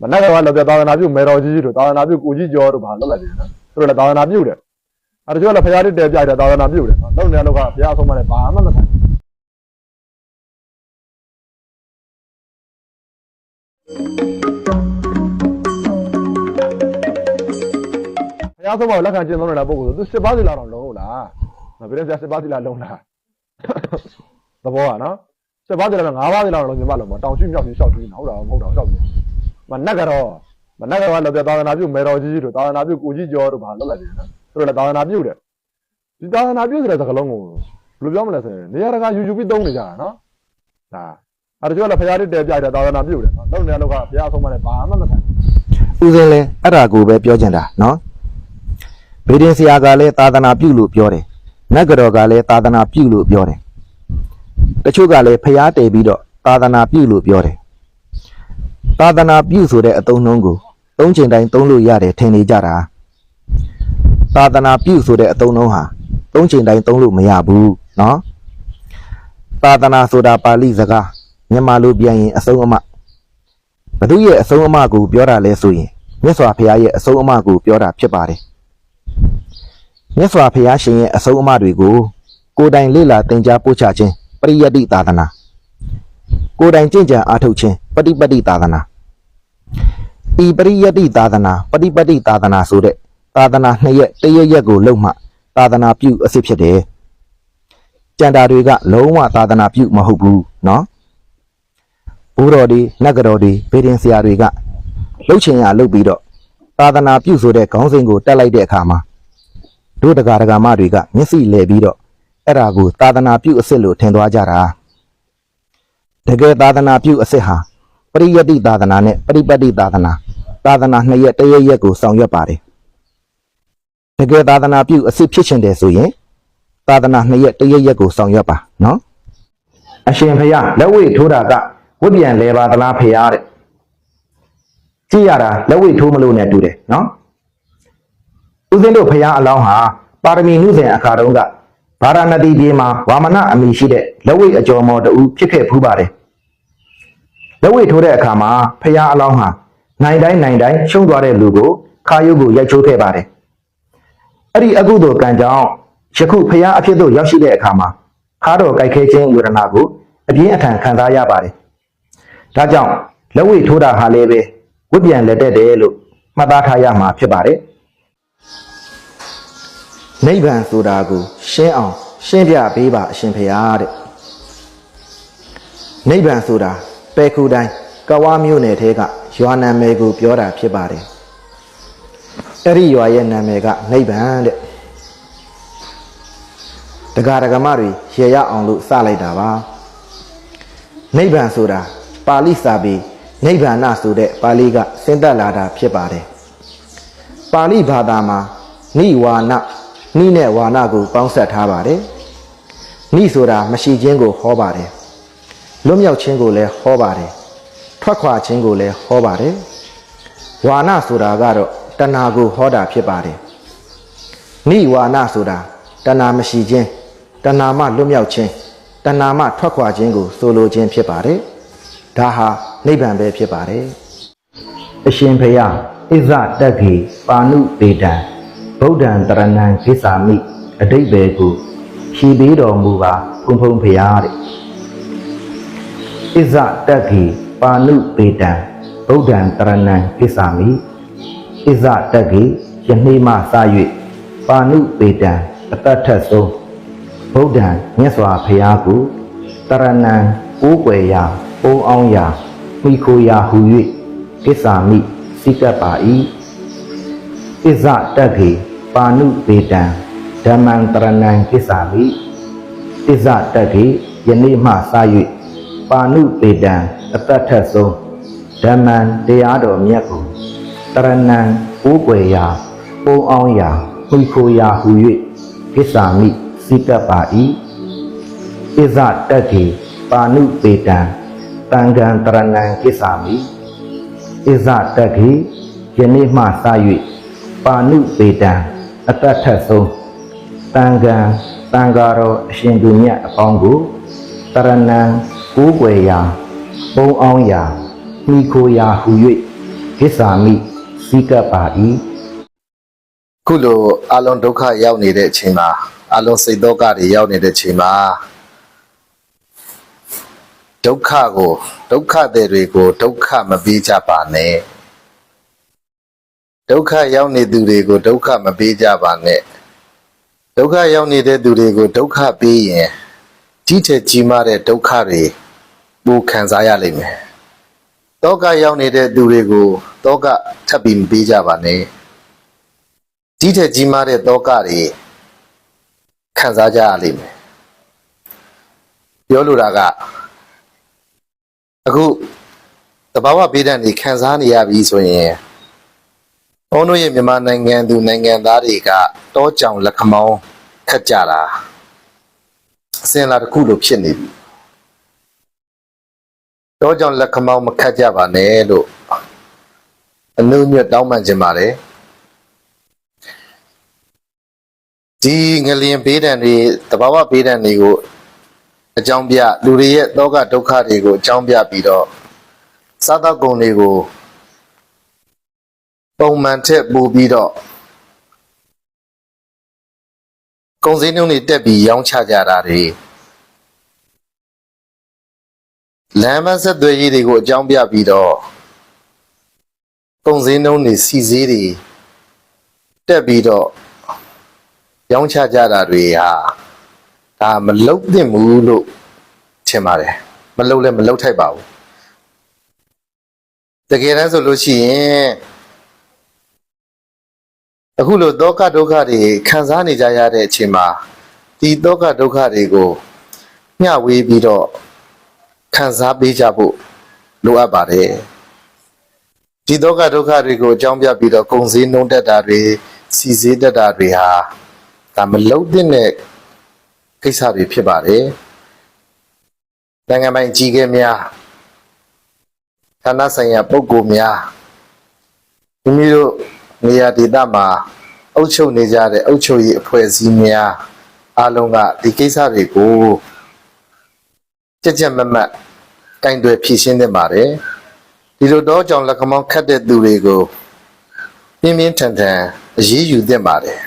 မနက်ကကလည်းသာသနာပြုမေတော်ကြီးတို့သာသနာပြုကိုကြီးကျော်တို့ဘာလုပ်လိုက်ပြီနော်သူတို့လည်းသာသနာပြုတယ်အဲတချို့ကလည်းဖရာတိတဲပြတယ်သာသနာပြုတယ်နော်လုပ်နေတဲ့လောက်ကဘုရားအဆုံးမနဲ့ဘာမှမဆိုင်ဘုရားဆုံးမကိုလက်ခံကျင့်သုံးနေတဲ့ပုဂ္ဂိုလ်ဆိုသူ7ပါးစီလာတော့လုံးလားနော်ဗိရဆရာ7ပါးစီလာလုံးလားသဘောကနော်7ပါးစီလာတော့9ပါးစီလာတော့လုံးညီမလုံးမတောင်ရှိမြောက်ရှိရှောက်ရှိနော်ဟုတ်တာမဟုတ်တာရှောက်ရှိ မနက်ကတော့မနက်ကကလည်းသာသနာပြုမေတော်ကြီးတို့သာသနာပြုကိုကြီးကျော်တို့ဘာလုပ်လိုက်ပြီနော်သူတို့လည်းသာသနာပြုတယ်ဒီသာသနာပြုဆိုတဲ့စကားလုံးကိုဘယ်လိုပြောမလဲဆိုရင်နေရာတကာယူယူပြီးသုံးနေကြတာနော်ဒါအဲတချို့ကလည်းဖရာတိတဲပြတယ်သာသနာပြုတယ်နော်လုပ်နေတဲ့လောက်ကဘုရားအဆုံးမနဲ့ဘာမှမဆိုင်ဦးစင်းလဲအဲ့ဒါကိုပဲပြောချင်တာနော်ဗေဒင်ဆရာကလည်းသာသနာပြုလို့ပြောတယ်နတ်ကတော်ကလည်းသာသနာပြုလို့ပြောတယ်တချို့ကလည်းဖျားတည်ပြီးတော့သာသနာပြုလို့ပြောတယ် သာသနာပြုဆိုတဲ့အသုံးနှုန်းကိုသုံးချိန်တိုင်းသုံးလို့ရတယ်ထင်နေကြတာသာသနာပြုဆိုတဲ့အသုံးနှုန်းဟာသုံးချိန်တိုင်းသုံးလို့မရဘူးနော်သာသနာဆိုတာပါဠိစကားမြန်မာလိုပြန်ရင်အဆုံးအမဘသူရဲ့အဆုံးအမကိုပြောတာလဲဆိုရင်မြတ်စွာဘုရားရဲ့အဆုံးအမကိုပြောတာဖြစ်ပါတယ်မြတ်စွာဘုရားရှင်ရဲ့အဆုံးအမတွေကိုကိုယ်တိုင်လေ့လာသင်ကြားပို့ချခြင်းပရိယတ္တိသာသနာကိုယ်တိုင်ကြင်ကြံအားထုတ်ခြင်းပฏิပတ္တိသာသနာ ဤပရိယတ္တိသာသနာပฏิပတ္တိသာသနာဆိုတဲ့သာသနာနှစ်ရက်တစ်ရက်ရက်ကိုလုံမှသာသနာပြုအစစ်ဖြစ်တယ်ကျန်တာတွေကလုံးဝသာသနာပြုမဟုတ်ဘူးเนาะ ဘိုးတော်တွေနတ်ကတော်တွေဗေဒင်ဆရာတွေကလှုပ်ချင်ရလှုပ်ပြီးတော့သာသနာပြုဆိုတဲ့ခေါင်းစဉ်ကိုတက်လိုက်တဲ့အခါမှာတို့တရားဒဂမတွေကမျက်စိလဲပြီးတော့အဲ့ဒါကိုသာသနာပြုအစ်စ်လို့ထင်သွားကြတာတကယ်သာသနာပြုအစ်စ်ဟာ ပရိယတ္တိသာသနာနဲ့ပရိပတ်တိသာသနာသာသနာနှစ်ရက်တစ်ရက်ရက်ကိုဆောင်ရွက်ပါတယ်တကယ်သာသနာပြုအစ်စ်ဖြစ်ချင်တယ်ဆိုရင်သာသနာနှစ်ရက်တစ်ရက်ရက်ကိုဆောင်ရွက်ပါနော်အရှင်ဖယားလက်ဝိထိုးတာကဝိပြန်လဲပါသလားဖယားတဲ့ကြည့်ရတာလက်ဝိထိုးမလို့နဲ့တူတယ်နော်ဦးဇင်းတို့ဖယားအလောင်းဟာပါရမီနှုစဉ်အခါတုန်းကဗာရာဏသီပြည်မှာဝါမနအမိရှိတဲ့လက်ဝိအကျော်မော်တူဖြစ်ခဲ့ဖူးပါတယ် လက်ဝိထိုးတဲ့အခါမှာဖယားအလောင်းဟာနိုင်တိုင်းနိုင်တိုင်းရှုံးသွားတဲ့လူကိုခါယုတ်ကိုရိုက်ချိုးခဲ့ပါတယ်အဲ့ဒီအကုသိုလ်ကံကြောင့်ယခုဖယားအဖြစ်သို့ရောက်ရှိတဲ့အခါမှာခါတော်ကြိုက်ခဲခြင်းဝေဒနာကိုအပြင်းအထန်ခံစားရပါတယ်။ဒါကြောင့်လက်ဝိထိုးတာဟာလည်းပဲဝိပြန်လက်တက်တယ်လို့မှတ်သားထားရမှာဖြစ်ပါတယ်။နိဗ္ဗာန်ဆိုတာကိုရှင်းအောင်ရှင်းပြပေးပါအရှင်ဖေယားတဲ့။နိဗ္ဗာန်ဆိုတာ ပဲခုတိုင်းကဝါမျိုးနယ်ထဲကရွာနာမည်ကိုပြောတာဖြစ်ပါတယ်။အဲ့ဒီရွာရဲ့နာမည်ကနိဗ္ဗာန်တဲ့။တရားဒဂမတွေရေရအောင်လို့စလိုက်တာပါ။နိဗ္ဗာန်ဆိုတာပါဠိစာပေနိဗ္ဗာန်ဆိုတဲ့ပါဠိကဆင်းသက်လာတာဖြစ်ပါတယ်။ပါဠိဘာသာမှာနိဝါနနိနဲ့ဝါနကိုပေါင်းစပ်ထားပါတယ်။နိဆိုတာမရှိခြင်းကိုဟောပါတယ်။ လွတ်မြောက်ခြင်းကိုလည်းဟောပါတယ်။ထွက်ခွာခြင်းကိုလည်းဟောပါတယ်။ဝါနဆိုတာကတော့တဏှာကိုဟောတာဖြစ်ပါတယ်။နိဝါနဆိုတာတဏှာမရှိခြင်းတဏှာမှလွတ်မြောက်ခြင်းတဏှာမှထွက်ခွာခြင်းကိုဆိုလိုခြင်းဖြစ်ပါတယ်။ဒါဟာနိဗ္ဗာန်ပဲဖြစ်ပါတယ်။အရှင်ဘုရားဣဇတက်ခေပါဏုပေတံဗုဒ္ဓံတရဏံကိစ္ဆာမိအတိတ်ပဲကိုဖြည်ပေးတော်မူပါဘုံဘုံဘုရားတဲ့။ ဣဇတက်ခေပါဏုပေတံဗုဒ္ဓံတရဏံကိစ္ဆာမိဣဇတက်ခေယနေ့မှစ၍ပါဏုပေတံအတ္တထက်ဆုံးဗုဒ္ဓံမြတ်စွာဘုရားကိုတရဏံကိုးကွယ်ရာပုံအောင်ရာမိခိုရာဟူ၍ကိစ္ဆာမိစိကပ်ပါ၏ဣဇတက်ခေပါဏုပေတံဓမ္မံတရဏံကိစ္ဆာမိဣဇတက်ခေယနေ့မှစ၍ ပါဏုပေတံအတ္တထက်ဆုံးဓမ္မံတရားတော်မြတ်ကိုတရဏံကိုးကွယ်ရာပုံအောင်ရာမိခိုရာဟူ၍ကိစ္ဆာမိစိကပ်ပါ၏ဣဇတက်ခေပါဏုပေတံတံဃံတရဏံကိစ္ဆာမိဣဇတက်ခေယနေ့မှစ၍ပါဏုပေတံအတ္တထက်ဆုံးတံဃံတံဃာတော်အရှင်သူမြတ်အပေါင်းကိုတရဏံ ကိုးကွယ်ရာပုံအောင်ရာမိခိုရာဟူ၍ကိစ္ဆာမိစီကပ်ပါ၏ခုလိုအလုံးဒုက္ခရောက်နေတဲ့အချိန်မှာအလုံးစိတ်ဒုက္ခတွေရောက်နေတဲ့အချိန်မှာဒုက္ခကိုဒုက္ခတွေတွေကိုဒုက္ခမပေးကြပါနဲ့ဒုက္ခရောက်နေသူတွေကိုဒုက္ခမပေးကြပါနဲ့ဒုက္ခရောက်နေတဲ့သူတွေကိုဒုက္ခပေးရင်ကြီးထက်ကြီးမားတဲ့ဒုက္ခတွေ ပူခံစားရလိမ့်မယ်တောကရောက်နေတဲ့သူတွေကိုတောကထပ်ပြီးမပေးကြပါနဲ့ကြီးတဲ့ကြီးမားတဲ့တောကတွေခံစားကြရလိမ့်မယ်ပြောလိုတာကအခုတဘာဝပေးတဲ့နေခံစားနေရပြီဆိုရင်ဘုန်းတို့ရဲ့မြန်မာနိုင်ငံသူနိုင်ငံသားတွေကတောကြောင်လက်ခမောင်းခတ်ကြတာအစင်လာတစ်ခုလိုဖြစ်နေပြီ တောကြောင်လက်ခမောင်းမခတ်ကြပါနဲ့လို့အနုညွတ်တောင်းပန်ခြင်းပါတယ်ဒီငလျင်ဘေးဒဏ်တွေတဘာဝဘေးဒဏ်တွေကိုအကြောင်းပြလူတွေရဲ့တောကဒုက္ခတွေကိုအကြောင်းပြပြီးတော့စားသောက်ကုန်တွေကိုပုံမှန်ထက်ပိုပြီးတော့ကုန်စည်နှုန်းတွေတက်ပြီးရောင်းချကြတာတွေ လမ်းမဆက်သွယ်ရေးတွေကိုအကြောင်းပြပြီးတော့ကုန်စည်နှုန်းတွေစီစည်းတွေတက်ပြီးတော့ရောင်းချကြတာတွေဟာဒါမလုတ်သင့်ဘူးလို့ထင်ပါတယ်မလုတ်လည်းမလုတ်ထိုက်ပါဘူးတကယ်တမ်းဆိုလို့ရှိရင်အခုလိုဒုက္ခဒုက္ခတွေခံစားနေကြရတဲ့အချိန်မှာဒီဒုက္ခဒုက္ခတွေကိုမျှဝေးပြီးတော့ ခံစားပေးကြဖို့လိုအပ်ပါတယ်ဒီဒုက္ခဒုက္ခတွေကိုအကြောင်းပြပြီးတော့ကုန်စည်နှုန်းတက်တာတွေစီစည်းတက်တာတွေဟာဒါမလုံးတဲ့တဲ့ကိစ္စတွေဖြစ်ပါတယ်နိုင်ငံပိုင်ကြီးခဲ့များဌာနဆိုင်ရာပုဂ္ဂိုလ်များမိမိတို့နေရာဒေသမှာအုပ်ချုပ်နေကြတဲ့အုပ်ချုပ်ရေးအဖွဲ့အစည်းများအားလုံးကဒီကိစ္စတွေကို ကြက်ကြက်မတ်မတ်ကင်တွယ်ဖြေရှင်းသင့်ပါတယ်ဒီလိုတော့ကြောင့်လက်ခမောင်းခတ်တဲ့သူတွေကိုပြင်းပြင်းထန်ထန်အရေးယူသင့်ပါတယ်